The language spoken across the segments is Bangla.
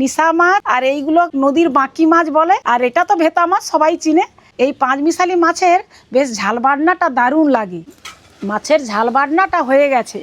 নিশা মাছ আর এইগুলো নদীর বাঁকি মাছ বলে। আর এটা তো ভেতা মাছ, সবাই চিনে। এই পাঁচ মিশালি মাছের বেশ ঝাল বাটনাটা দারুণ লাগে। মাছের ঝাল বাটনাটা হয়ে গেছে।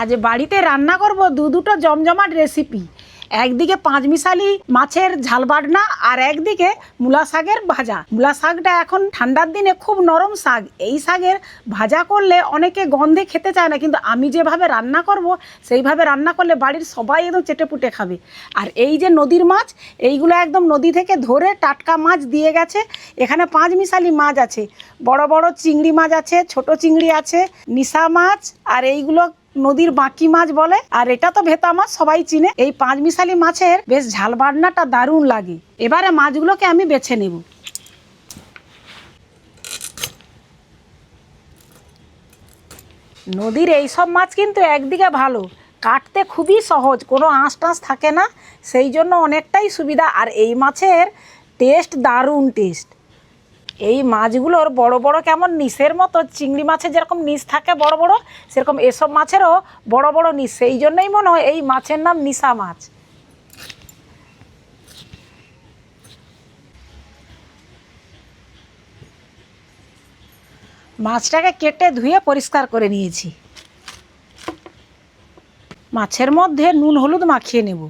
আজ বাড়িতে রান্না করব দু দুটো জমজমাট রেসিপি একদিকে পাঁচ মিশালি মাছের ঝাল বাটনা আর একদিকে মূলা শাকের ভাজা। মূলা শাকটা এখন ঠান্ডার দিনে খুব নরম শাক। এই শাকের ভাজা করলে অনেকে গন্ধে খেতে চায় না, কিন্তু আমি যেভাবে রান্না করব, সেইভাবে রান্না করলে বাড়ির সবাই একদম চেটেপুটে খাবে। আর এই যে নদীর মাছ, এইগুলো একদম নদী থেকে ধরে টাটকা মাছ দিয়ে গেছে। এখানে পাঁচ মিশালি মাছ আছে। বড় বড় চিংড়ি মাছ আছে, ছোট চিংড়ি আছে, নিশা মাছ, আর এইগুলো নদীর বাঁকি মাছ বলে, আর এটা তো ভেতা মাছ, সবাই চিনে। এই পাঁচ মিশালি মাছের বেশ ঝাল বাটনাটা দারুণ লাগে। এবারে মাছগুলোকে আমি বেছে নেব। নদীর এই সব মাছ কিন্তু একদিকে ভালো, কাটতে খুবই সহজ, কোনো আঁশ টাঁশ থাকে না, সেই জন্য অনেকটাই সুবিধা, আর এই মাছের টেস্ট দারুণ টেস্ট। এই মাছগুলোর বড় বড় কেমন নিশের মতো, চিংড়ি মাছের যেরকম নিশ থাকে বড় বড়, সেরকম এসব মাছেরও বড় বড় নিশ সেই জন্যই মনে হয় এই মাছের নাম নিশা মাছ। মাছটাকে কেটে ধুয়ে পরিষ্কার করে নিয়েছি। মাছের মধ্যে নুন, হলুদ মাখিয়ে নেব।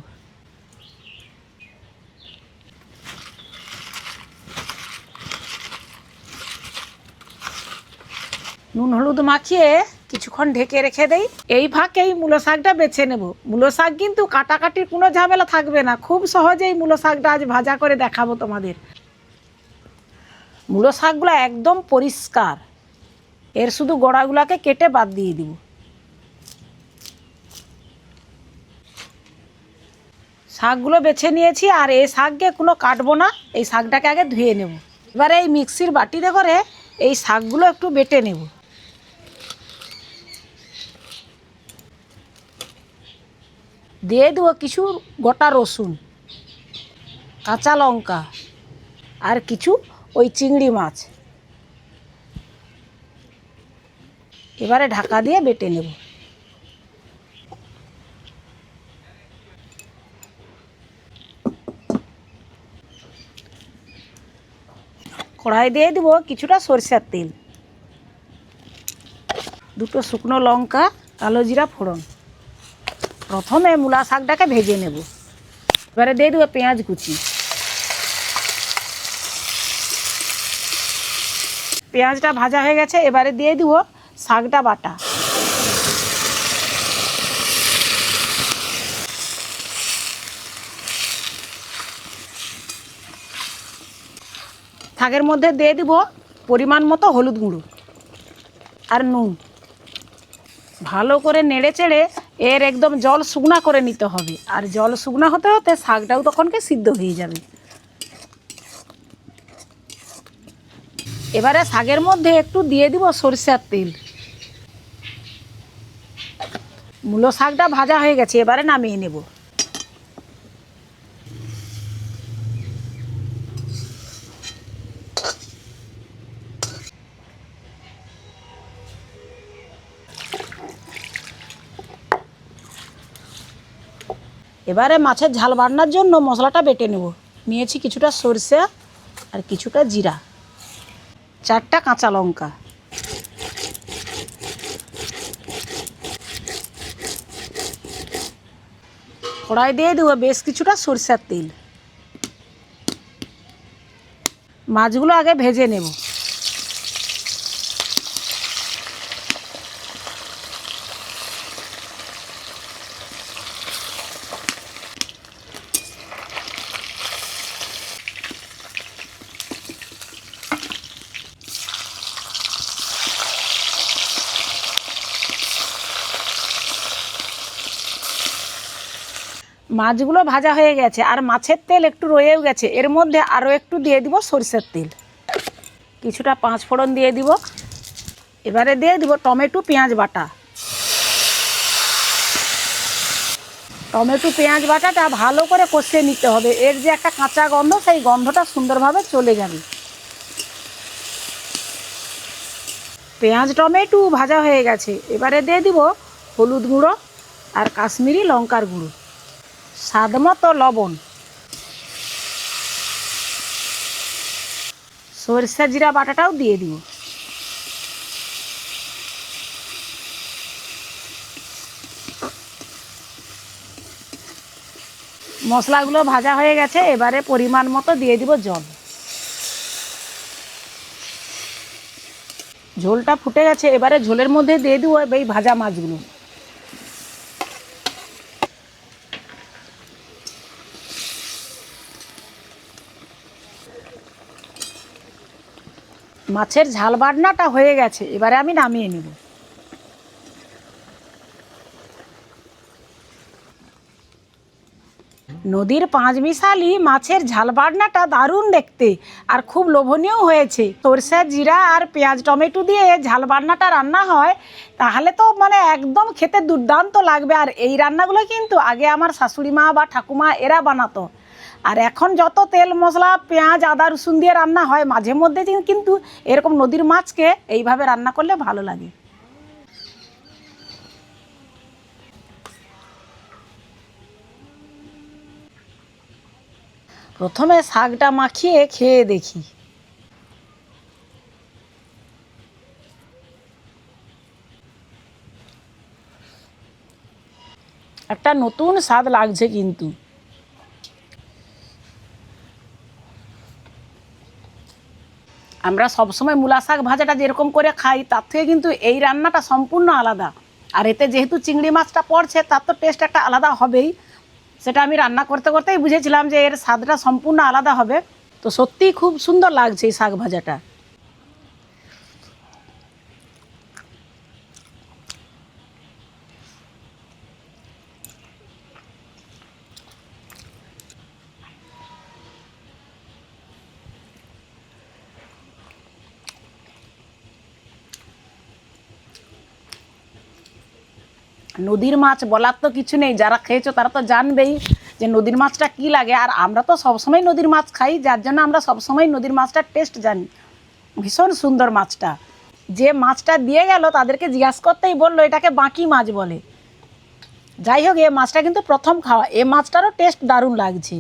নুন, হলুদ মাখিয়ে কিছুক্ষণ ঢেকে রেখে দেই। এই ফাঁকেই মূলো শাকটা বেছে নেব। মূলো শাক কিন্তু কাটাকাটির কোনো ঝামেলা থাকবে না। খুব সহজেই মূলো শাকটা আজ ভাজা করে দেখাবো তোমাদের। মূলো শাকগুলো একদম পরিষ্কার। এর শুধু গোড়াগুলোকে কেটে বাদ দিয়ে দিব। শাকগুলো বেছে নিয়েছি আর এই শাককে কোনো কাটবো না। এই শাকটাকে আগে ধুয়ে নেব। এবারে এই মিক্সির বাটিতে করে এই শাকগুলো একটু বেটে নেব। দিয়ে দেবো কিছু গোটা রসুন, কাঁচা লঙ্কা আর কিছু ওই চিংড়ি মাছ। এবারে ঢাকা দিয়ে বেটে নেব। কড়াই দিয়ে দেবো কিছুটা সরষের তেল, দুটো শুকনো লঙ্কা, কালো জিরা ফোড়ন। প্রথমে মূলা শাকটাকে ভেজে নেব। এবারে দিয়ে দেবো পেঁয়াজ কুচি। পেঁয়াজটা ভাজা হয়ে গেছে, এবারে দিয়ে দিব শাকটা বাটা। শাকের মধ্যে দিয়ে দিব পরিমাণ মতো হলুদ গুঁড়ো আর নুন। ভালো করে নেড়ে চেড়ে এর একদম জল শুকনা করে নিতে হবে। আর জল শুকনা হতে হতে শাকটাও তখনকে সিদ্ধ হয়ে যাবে। এবারে শাকের মধ্যে একটু দিয়ে দিব সরিষার তেল। মূলো শাকটা ভাজা হয়ে গেছে, এবারে নামিয়ে নেব। এবারে মাছের ঝাল বান্নার জন্য মশলাটা বেটে নেব। নিয়েছি কিছুটা সরষে আর কিছুটা জিরা। চারটা কাঁচা লঙ্কা। কড়াই দিয়ে দেবো বেশ কিছুটা সরষের তেল। মাছগুলো আগে ভেজে নেব। মাছগুলো ভাজা হয়ে গেছে আর মাছের তেল একটু রয়েও গেছে। এর মধ্যে আরও একটু দিয়ে দিব সরিষার তেল। কিছুটা পাঁচ ফোড়ন দিয়ে দিব। এবারে দিয়ে দিব টমেটো, পেঁয়াজ বাটা। টমেটো, পেঁয়াজ বাটাটা ভালো করে কষিয়ে নিতে হবে। এর যে একটা কাঁচা গন্ধ, সেই গন্ধটা সুন্দরভাবে চলে যাবে। পেঁয়াজ, টমেটো ভাজা হয়ে গেছে। এবারে দিয়ে দিব হলুদ গুঁড়ো আর কাশ্মীরি লঙ্কার গুঁড়ো। স্বাদ মতো লবণ সরষে জিরা বাটাটাও দিয়ে দিব। মশলাগুলো ভাজা হয়ে গেছে, এবারে পরিমাণ মতো দিয়ে দিব জল। ঝোলটা ফুটে গেছে, এবারে ঝোলের মধ্যে দিয়ে দিব এই ভাজা মাছগুলো। মাছের ঝাল বাটনাটা হয়ে গেছে, এবারে আমি নামিয়ে নেব। নদীর পাঁচ মিশালি মাছের ঝাল বাটনাটা দারুণ দেখতে, আর খুব লোভনীয় হয়েছে। সরষে, জিরা আর পেঁয়াজ, টমেটো দিয়ে ঝাল বাটনাটা রান্না হয়, তাহলে তো মানে একদম খেতে দুর্দান্ত লাগবে। আর এই রান্নাগুলো কিন্তু আগে আমার শাশুড়ি মা বা ঠাকুমা এরা বানাতো। আর এখন যত তেল, মশলা, পেঁয়াজ, আদা, রসুন দিয়ে রান্না হয়, মাঝে মধ্যে কিন্তু এরকম নদীর মাছকে এইভাবে রান্না করলে ভালো লাগে। প্রথমে শাকটা মাখিয়ে খেয়ে দেখি। একটা নতুন স্বাদ লাগছে কিন্তু। আমরা সবসময় মূলা শাক ভাজাটা যেরকম করে খাই, তার থেকে কিন্তু এই রান্নাটা সম্পূর্ণ আলাদা। আর এতে যেহেতু চিংড়ি মাছটা পড়ছে, তার তো টেস্ট একটা আলাদা হবেই। সেটা আমি রান্না করতে করতেই বুঝেছিলাম যে এর স্বাদটা সম্পূর্ণ আলাদা হবে। তো সত্যিই খুব সুন্দর লাগছে এই শাক ভাজাটা। নদীর মাছ বলার তো কিছু নেই, যারা খেয়েছো তারা তো জানবেই যে নদীর মাছটা কি লাগে। আর আমরা তো সবসময় নদীর মাছ খাই, যার জন্য আমরা সবসময় নদীর মাছটার টেস্ট জানি। ভীষণ সুন্দর মাছটা। যে মাছটা দিয়ে গেল, তাদেরকে জিজ্ঞাসা করতেই বলল, এটাকে বাঁকি মাছ বলে। যাই হোক, এ মাছটা কিন্তু প্রথম খাওয়া। এ মাছটারও টেস্ট দারুণ লাগছে।